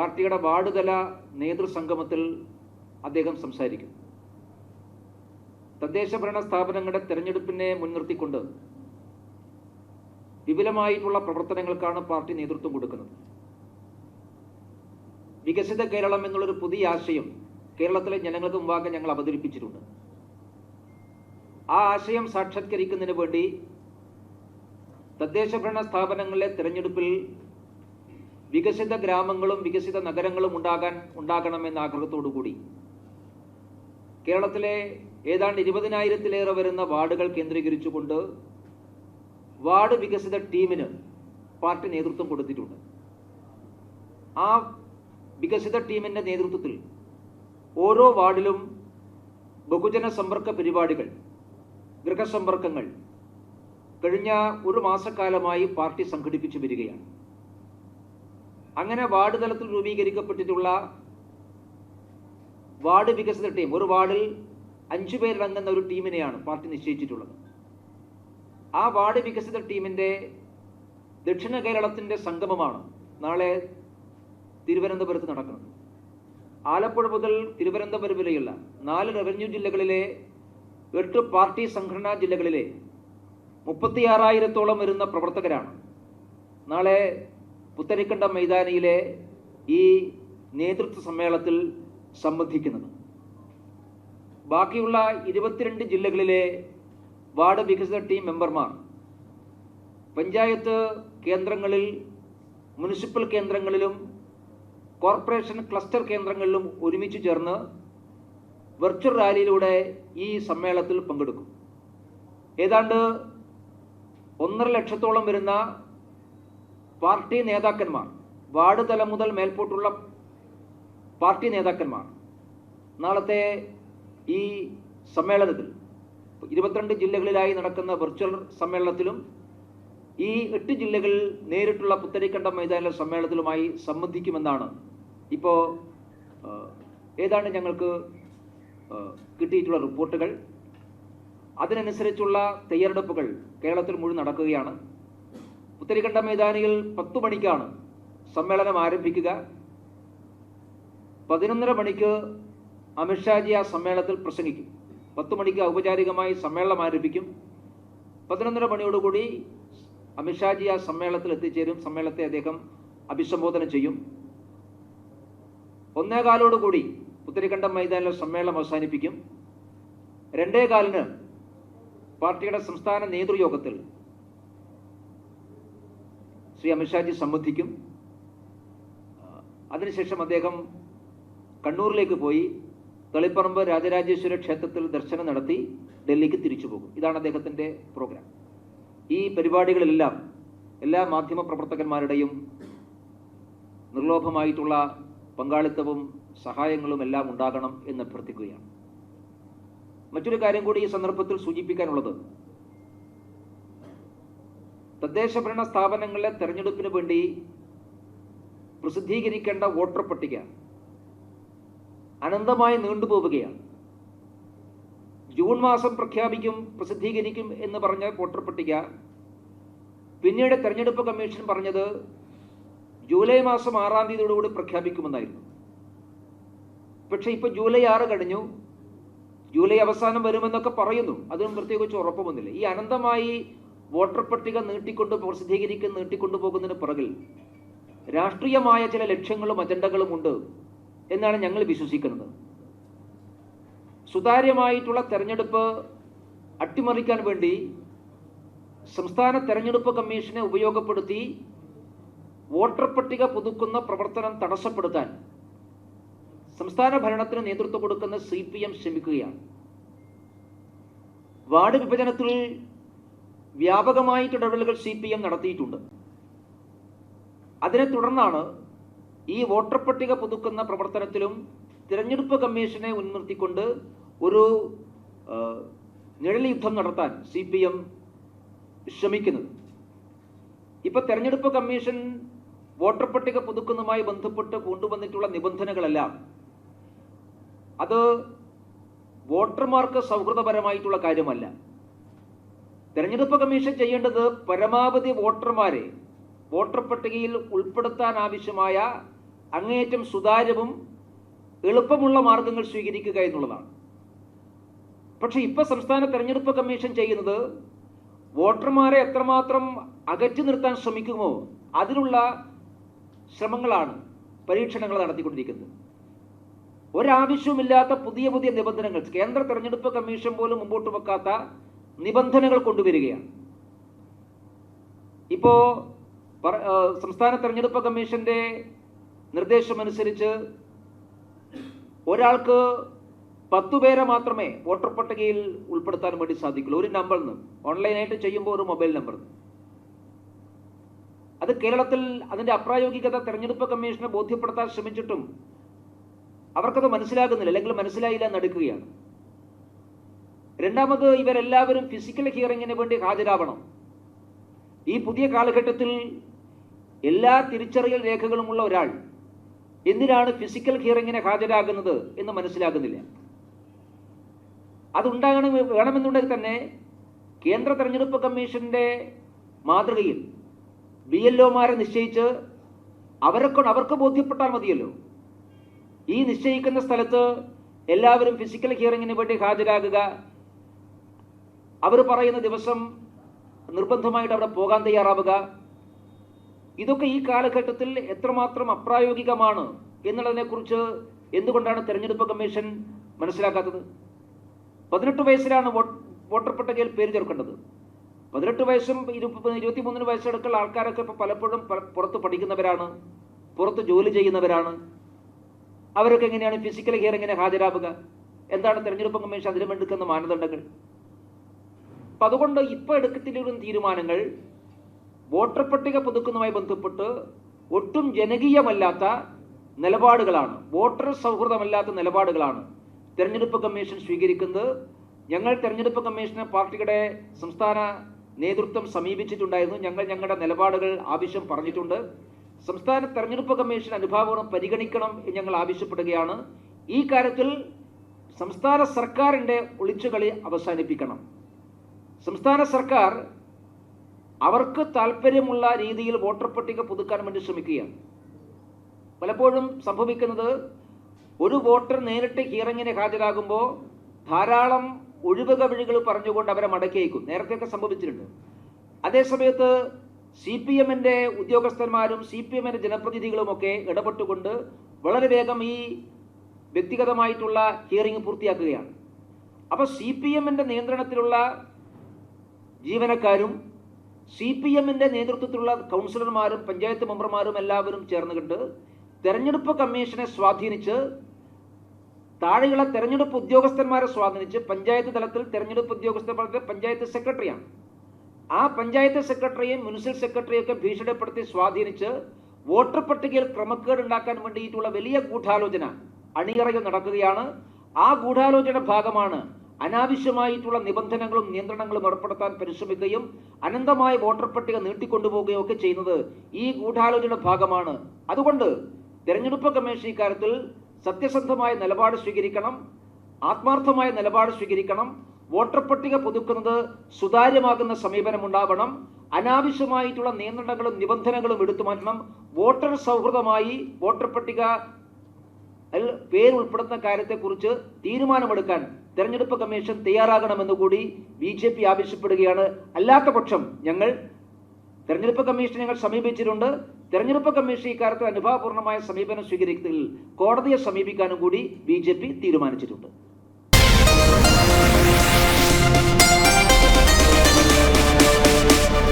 പാർട്ടിയുടെ വാർഡുതല നേതൃസംഗമത്തിൽ അദ്ദേഹം സംസാരിക്കും. തദ്ദേശ ഭരണ സ്ഥാപനങ്ങളുടെ തെരഞ്ഞെടുപ്പിനെ മുൻനിർത്തിക്കൊണ്ട് വിപുലമായിട്ടുള്ള പ്രവർത്തനങ്ങൾക്കാണ് പാർട്ടി നേതൃത്വം കൊടുക്കുന്നത്. വികസിത കേരളം എന്നുള്ളൊരു പുതിയ ആശയം കേരളത്തിലെ ജനങ്ങൾക്ക് മുമ്പാകെ ഞങ്ങൾ അവതരിപ്പിച്ചിട്ടുണ്ട്. ആ ആശയം സാക്ഷാത്കരിക്കുന്നതിന് വേണ്ടി തദ്ദേശ ഭരണ സ്ഥാപനങ്ങളിലെ തെരഞ്ഞെടുപ്പിൽ വികസിത ഗ്രാമങ്ങളും വികസിത നഗരങ്ങളും ഉണ്ടാകാൻ ഉണ്ടാകണമെന്ന ആഗ്രഹത്തോടു കൂടി കേരളത്തിലെ ഏതാണ്ട് ഇരുപതിനായിരത്തിലേറെ വരുന്ന വാർഡുകൾ കേന്ദ്രീകരിച്ചുകൊണ്ട് വാർഡ് വികസിത ടീമിന് പാർട്ടി നേതൃത്വം കൊടുത്തിട്ടുണ്ട്. ആ വികസിത ടീമിന്റെ നേതൃത്വത്തിൽ ഓരോ വാർഡിലും ബഹുജന സമ്പർക്ക പരിപാടികൾ ഗൃഹസമ്പർക്കങ്ങൾ കഴിഞ്ഞ ഒരു മാസക്കാലമായി പാർട്ടി സംഘടിപ്പിച്ചു വരികയാണ്. അങ്ങനെ വാർഡ് തലത്തിൽ രൂപീകരിക്കപ്പെട്ടിട്ടുള്ള വാർഡ് വികസന ടീം ഒരു വാർഡിൽ അഞ്ചു പേരടങ്ങുന്ന ഒരു ടീമിനെയാണ് പാർട്ടി നിശ്ചയിച്ചിട്ടുള്ളത്. ആ വാർഡ് വികസിത ടീമിന്റെ ദക്ഷിണ കേരളത്തിന്റെ സംഗമമാണ് നാളെ തിരുവനന്തപുരത്ത് നടക്കുന്നത്. ആലപ്പുഴ മുതൽ തിരുവനന്തപുരം വരെയുള്ള നാല് റവന്യൂ ജില്ലകളിലെ എട്ട് പാർട്ടി സംഘടനാ ജില്ലകളിലെ മുപ്പത്തിയാറായിരത്തോളം വരുന്ന പ്രവർത്തകരാണ്. നാളെ പുത്തരിക്കണ്ട മൈതാനിയിലെ ഈ നേതൃത്വ സമ്മേളനത്തിൽ സംബന്ധിക്കുന്നത്. ബാക്കിയുള്ള ഇരുപത്തിരണ്ട് ജില്ലകളിലെ വാർഡ് വികസന ടീം മെമ്പർമാർ പഞ്ചായത്ത് കേന്ദ്രങ്ങളിൽ മുനിസിപ്പൽ കേന്ദ്രങ്ങളിലും കോർപ്പറേഷൻ ക്ലസ്റ്റർ കേന്ദ്രങ്ങളിലും ഒരുമിച്ച് ചേർന്ന് വെർച്വൽ റാലിയിലൂടെ ഈ സമ്മേളനത്തിൽ പങ്കെടുക്കും. ഏതാണ്ട് ഒന്നര ലക്ഷത്തോളം വരുന്ന പാർട്ടി നേതാക്കന്മാർ വാർഡ് തലം മുതൽ മേൽപോട്ടുള്ള പാർട്ടി നേതാക്കന്മാർ. നാളത്തെ ഈ സമ്മേളനത്തിൽ ഇരുപത്തിരണ്ട് ജില്ലകളിലായി നടക്കുന്ന വെർച്വൽ സമ്മേളനത്തിലും ഈ എട്ട് ജില്ലകളിൽ നേരിട്ടുള്ള പുത്തരിക്കണ്ടം മൈതാനിലെ സമ്മേളനത്തിലുമായി സംബന്ധിക്കുമെന്നാണ് ഇപ്പോൾ ഏതാണ്ട് ഞങ്ങൾക്ക് കിട്ടിയിട്ടുള്ള റിപ്പോർട്ടുകൾ. അതിനനുസരിച്ചുള്ള തയ്യാറെടുപ്പുകൾ കേരളത്തിൽ മുഴുവൻ നടക്കുകയാണ്. പുത്തരിക്കണ്ട മൈതാനിയിൽ പത്തു മണിക്കാണ് സമ്മേളനം ആരംഭിക്കുക. പതിനൊന്നര മണിക്ക് അമിത്ഷാജി ആ സമ്മേളനത്തിൽ പ്രസംഗിക്കും. പത്ത് മണിക്ക് ഔപചാരികമായി സമ്മേളനം ആരംഭിക്കും. പതിനൊന്നര മണിയോടുകൂടി അമിത്ഷാജി ആ സമ്മേളനത്തിൽ എത്തിച്ചേരും. സമ്മേളനത്തെ അദ്ദേഹം അഭിസംബോധന ചെയ്യും. ഒന്നേകാലോടുകൂടി പുത്തരിക്കണ്ടം മൈതാനിലെ സമ്മേളനം അവസാനിപ്പിക്കും. രണ്ടേ കാലിന് പാർട്ടിയുടെ സംസ്ഥാന നേതൃയോഗത്തിൽ ശ്രീ അമിത്ഷാജി സംബന്ധിക്കും. അതിനുശേഷം അദ്ദേഹം കണ്ണൂരിലേക്ക് പോയി തളിപ്പറമ്പ് രാജരാജേശ്വര ക്ഷേത്രത്തിൽ ദർശനം നടത്തി ഡൽഹിക്ക് തിരിച്ചു പോകും. ഇതാണ് അദ്ദേഹത്തിന്റെ പ്രോഗ്രാം ഈ പരിപാടികളിലെല്ലാം എല്ലാ മാധ്യമ പ്രവർത്തകന്മാരുടെയും നിർലോഭമായിട്ടുള്ള പങ്കാളിത്തവും സഹായങ്ങളും എല്ലാം ഉണ്ടാകണം എന്ന് അഭ്യർത്ഥിക്കുകയാണ്. മറ്റൊരു കാര്യം കൂടി ഈ സന്ദർഭത്തിൽ സൂചിപ്പിക്കാനുള്ളത്. തദ്ദേശ ഭരണ സ്ഥാപനങ്ങളിലെ തെരഞ്ഞെടുപ്പിന് വേണ്ടി പ്രസിദ്ധീകരിക്കേണ്ട വോട്ടർ പട്ടിക അനന്തമായി നീണ്ടുപോവുകയാണ് ജൂൺ മാസം പ്രഖ്യാപിക്കും പ്രസിദ്ധീകരിക്കും എന്ന് പറഞ്ഞ വോട്ടർ പട്ടിക. പിന്നീട് തെരഞ്ഞെടുപ്പ് കമ്മീഷൻ പറഞ്ഞത് ജൂലൈ മാസം ആറാം തീയതിയോടുകൂടി പ്രഖ്യാപിക്കുമെന്നായിരുന്നു. പക്ഷേ ഇപ്പോൾ ജൂലൈ ആറ് കഴിഞ്ഞു. ജൂലൈ അവസാനം വരുമെന്നൊക്കെ പറയുന്നു. അതിനും പ്രത്യേകിച്ച് ഉറപ്പുമൊന്നുമില്ല ഈ അനന്തമായി വോട്ടർ പട്ടിക നീട്ടിക്കൊണ്ട് പ്രസിദ്ധീകരിക്കുന്ന നീട്ടിക്കൊണ്ടു പോകുന്നതിന് പുറകിൽ രാഷ്ട്രീയമായ ചില ലക്ഷ്യങ്ങളും അജണ്ടകളും ഉണ്ട് എന്നാണ് ഞങ്ങൾ വിശ്വസിക്കുന്നത്. സുതാര്യമായിട്ടുള്ള തെരഞ്ഞെടുപ്പ് അട്ടിമറിക്കാൻ വേണ്ടി സംസ്ഥാന തെരഞ്ഞെടുപ്പ് കമ്മീഷനെ ഉപയോഗപ്പെടുത്തി വോട്ടർ പട്ടിക പുതുക്കുന്ന പ്രവർത്തനം തടസ്സപ്പെടുത്താൻ സംസ്ഥാന ഭരണത്തിന് നേതൃത്വം കൊടുക്കുന്ന സി പി എം ശ്രമിക്കുകയാണ്. വാർഡ് വിഭജനത്തിൽ വ്യാപകമായിട്ട് ഇടപെടലുകൾ സി പി എം നടത്തിയിട്ടുണ്ട്. അതിനെ തുടർന്നാണ് ഈ വോട്ടർ പട്ടിക പുതുക്കുന്ന പ്രവർത്തനത്തിലും തിരഞ്ഞെടുപ്പ് കമ്മീഷനെ മുൻനിർത്തിക്കൊണ്ട് ഒരു നിഴൽ യുദ്ധം നടത്താൻ സി പി എം ശ്രമിക്കുന്നത്. ഇപ്പൊ തെരഞ്ഞെടുപ്പ് കമ്മീഷൻ വോട്ടർ പട്ടിക പുതുക്കുന്നതുമായി ബന്ധപ്പെട്ട് കൊണ്ടുവന്നിട്ടുള്ള നിബന്ധനകളെല്ലാം അത് വോട്ടർമാർക്ക് സൗഹൃദപരമായിട്ടുള്ള കാര്യമല്ല. തെരഞ്ഞെടുപ്പ് കമ്മീഷൻ ചെയ്യേണ്ടത് പരമാവധി വോട്ടർമാരെ വോട്ടർ പട്ടികയിൽ ഉൾപ്പെടുത്താൻ ആവശ്യമായ അങ്ങേയറ്റം സുതാര്യവും എളുപ്പമുള്ള മാർഗങ്ങൾ സ്വീകരിക്കുക എന്നുള്ളതാണ്. പക്ഷെ ഇപ്പൊ സംസ്ഥാന തെരഞ്ഞെടുപ്പ് കമ്മീഷൻ ചെയ്യുന്നത് വോട്ടർമാരെ എത്രമാത്രം അകറ്റി നിർത്താൻ ശ്രമിക്കുമോ അതിനുള്ള ശ്രമങ്ങളാണ് പരീക്ഷണങ്ങൾ നടത്തിക്കൊണ്ടിരിക്കുന്നത്. ഒരാവശ്യവുമില്ലാത്ത പുതിയ പുതിയ നിബന്ധനകൾ കേന്ദ്ര തെരഞ്ഞെടുപ്പ് കമ്മീഷൻ പോലും മുമ്പോട്ട് വെക്കാത്ത നിബന്ധനകൾ കൊണ്ടുവരികയാണ്. ഇപ്പോ സംസ്ഥാന തെരഞ്ഞെടുപ്പ് കമ്മീഷന്റെ നിർദ്ദേശമനുസരിച്ച് ഒരാൾക്ക് പത്തു പേരെ മാത്രമേ വോട്ടർ പട്ടികയിൽ ഉൾപ്പെടുത്താൻ വേണ്ടി സാധിക്കുള്ളൂ. ഒരു നമ്പറിൽ നിന്ന് ഓൺലൈനായിട്ട് ചെയ്യുമ്പോൾ ഒരു മൊബൈൽ നമ്പർ അത് കേരളത്തിൽ അതിന്റെ അപ്രായോഗികത തെരഞ്ഞെടുപ്പ് കമ്മീഷനെ ബോധ്യപ്പെടുത്താൻ ശ്രമിച്ചിട്ടും അവർക്കത് മനസ്സിലാകുന്നില്ല അല്ലെങ്കിൽ മനസ്സിലായില്ല നടക്കുകയാണ് രണ്ടാമത് ഇവരെല്ലാവരും ഫിസിക്കൽ ഹിയറിങ്ങിന് വേണ്ടി ഹാജരാവണം. ഈ പുതിയ കാലഘട്ടത്തിൽ എല്ലാ തിരിച്ചറിയൽ രേഖകളുമുള്ള ഒരാൾ എന്തിനാണ് ഫിസിക്കൽ ഹിയറിങ്ങിന് ഹാജരാകുന്നത് എന്ന് മനസ്സിലാകുന്നില്ല. അതുണ്ടാകണം വേണമെന്നുണ്ടെങ്കിൽ തന്നെ കേന്ദ്ര തെരഞ്ഞെടുപ്പ് കമ്മീഷന്റെ മാതൃകയിൽ ബി എൽ ഒമാരെ നിശ്ചയിച്ച് അവരൊക്കെ അവർക്ക് ബോധ്യപ്പെട്ടാൽ മതിയല്ലോ. ഈ നിശ്ചയിക്കുന്ന സ്ഥലത്ത് എല്ലാവരും ഫിസിക്കൽ ഹിയറിങ്ങിന് വേണ്ടി ഹാജരാകുക അവർ പറയുന്ന ദിവസം നിർബന്ധമായിട്ട് അവിടെ പോകാൻ തയ്യാറാവുക. ഇതൊക്കെ ഈ കാലഘട്ടത്തിൽ എത്രമാത്രം അപ്രായോഗികമാണ് എന്നുള്ളതിനെക്കുറിച്ച് എന്തുകൊണ്ടാണ് തെരഞ്ഞെടുപ്പ് കമ്മീഷൻ മനസ്സിലാക്കാത്തത്? പതിനെട്ട് വയസ്സിലാണ് വോട്ട് വോട്ടർ പട്ടികയിൽ പേര് ചേർക്കേണ്ടത്. പതിനെട്ട് വയസ്സും ഇരുപത്തി ഇരുപത്തിമൂന്നിന് വയസ്സെടുക്കുള്ള ആൾക്കാരൊക്കെ ഇപ്പോൾ പലപ്പോഴും പുറത്ത് പഠിക്കുന്നവരാണ് പുറത്ത് ജോലി ചെയ്യുന്നവരാണ്. അവരൊക്കെ എങ്ങനെയാണ് ഫിസിക്കൽ ഹിയറിങ്ങിന് ഹാജരാവുക? എന്താണ് തെരഞ്ഞെടുപ്പ് കമ്മീഷൻ അതിനു വേണ്ടിക്കുന്ന മാനദണ്ഡങ്ങൾ? അപ്പൊ അതുകൊണ്ട് ഇപ്പൊ എടുക്കത്തിലും തീരുമാനങ്ങൾ വോട്ടർ പട്ടിക പുതുക്കുന്നതുമായി ബന്ധപ്പെട്ട് ഒട്ടും ജനകീയമല്ലാത്ത നിലപാടുകളാണ്. വോട്ടർ സൗഹൃദമല്ലാത്ത നിലപാടുകളാണ് തെരഞ്ഞെടുപ്പ് കമ്മീഷൻ സ്വീകരിക്കുന്നത്. ഞങ്ങൾ തെരഞ്ഞെടുപ്പ് കമ്മീഷനെ പാർട്ടിയുടെ സംസ്ഥാന നേതൃത്വം സമീപിച്ചിട്ടുണ്ടായിരുന്നു. ഞങ്ങൾ ഞങ്ങളുടെ നിലപാടുകൾ ആവശ്യം പറഞ്ഞിട്ടുണ്ട്. സംസ്ഥാന തെരഞ്ഞെടുപ്പ് കമ്മീഷൻ അനുഭാവം പരിഗണിക്കണം എന്ന് ഞങ്ങൾ ആവശ്യപ്പെടുകയാണ്. ഈ കാര്യത്തിൽ സംസ്ഥാന സർക്കാരിന്റെ ഒളിച്ചുകളി അവസാനിപ്പിക്കണം. സംസ്ഥാന സർക്കാർ അവർക്ക് താല്പര്യമുള്ള രീതിയിൽ വോട്ടർ പട്ടിക പുതുക്കാൻ വേണ്ടി ശ്രമിക്കുകയാണ്. പലപ്പോഴും സംഭവിക്കുന്നത് ഒരു വോട്ടർ നേരിട്ട് ഹിയറിങ്ങിന് ഹാജരാകുമ്പോൾ ധാരാളം ഒഴിവുക വഴികൾ പറഞ്ഞുകൊണ്ട് അവരെ മടക്കിയേക്കും. നേരത്തെയൊക്കെ സംഭവിച്ചിട്ടുണ്ട്. അതേസമയത്ത് സി പി എമ്മിന്റെ ഉദ്യോഗസ്ഥന്മാരും സി പി എമ്മിന്റെ ജനപ്രതിനിധികളുമൊക്കെ ഇടപെട്ടുകൊണ്ട് വളരെ വേഗം ഈ വ്യക്തിഗതമായിട്ടുള്ള ഹിയറിംഗ് പൂർത്തിയാക്കുകയാണ്. അപ്പോൾ സി പി എമ്മിന്റെ നിയന്ത്രണത്തിലുള്ള ജീവനക്കാരും സി പി എമ്മിന്റെ നേതൃത്വത്തിലുള്ള കൗൺസിലർമാരും പഞ്ചായത്ത് മെമ്പർമാരും എല്ലാവരും ചേർന്നുകൊണ്ട് തെരഞ്ഞെടുപ്പ് കമ്മീഷനെ സ്വാധീനിച്ച് താഴെയുള്ള തെരഞ്ഞെടുപ്പ് ഉദ്യോഗസ്ഥന്മാരെ സ്വാധീനിച്ച് പഞ്ചായത്ത് തലത്തിൽ തെരഞ്ഞെടുപ്പ് ഉദ്യോഗസ്ഥന്മാരുടെ പഞ്ചായത്ത് സെക്രട്ടറിയാണ്. ആ പഞ്ചായത്ത് സെക്രട്ടറിയും മുനിസിപ്പൽ സെക്രട്ടറിയും ഒക്കെ ഭീഷണിപ്പെടുത്തി സ്വാധീനിച്ച് വോട്ടർ പട്ടികയിൽ ക്രമക്കേട് ഉണ്ടാക്കാൻ വേണ്ടിയിട്ടുള്ള വലിയ ഗൂഢാലോചന അണിയറയിൽ നടക്കുകയാണ്. ആ ഗൂഢാലോചന ഭാഗമാണ് അനാവശ്യമായിട്ടുള്ള നിബന്ധനകളും നിയന്ത്രണങ്ങളും ഏർപ്പെടുത്താൻ പരിശ്രമിക്കുകയും അനന്തമായ വോട്ടർ പട്ടിക നീട്ടിക്കൊണ്ടുപോവുകയും ഒക്കെ ചെയ്യുന്നത് ഈ ഗൂഢാലോചന ഭാഗമാണ്. അതുകൊണ്ട് തെരഞ്ഞെടുപ്പ് കമ്മീഷൻ ഇക്കാര്യത്തിൽ സത്യസന്ധമായ നിലപാട് സ്വീകരിക്കണം ആത്മാർത്ഥമായ നിലപാട് സ്വീകരിക്കണം വോട്ടർ പട്ടിക പുതുക്കുന്നത് സുതാര്യമാകുന്ന സമീപനം ഉണ്ടാവണം അനാവശ്യമായിട്ടുള്ള നിയന്ത്രണങ്ങളും നിബന്ധനകളും എടുത്തു മാറ്റണം വോട്ടർ സൗഹൃദമായി വോട്ടർ പട്ടിക പേരുൾപ്പെടുന്ന കാര്യത്തെക്കുറിച്ച് തീരുമാനമെടുക്കാൻ തെരഞ്ഞെടുപ്പ് കമ്മീഷൻ തയ്യാറാകണമെന്ന് കൂടി ബി ജെ പി ആവശ്യപ്പെടുകയാണ്. അല്ലാത്ത പക്ഷം ഞങ്ങൾ തെരഞ്ഞെടുപ്പ് കമ്മീഷൻ ഞങ്ങൾ സമീപിച്ചിട്ടുണ്ട്. തെരഞ്ഞെടുപ്പ് കമ്മീഷൻ ഇക്കാര്യത്തിൽ അനുഭാവപൂർണമായ സമീപനം സ്വീകരിക്കുന്നതിൽ കോടതിയെ സമീപിക്കാനും കൂടി ബി തീരുമാനിച്ചിട്ടുണ്ട്.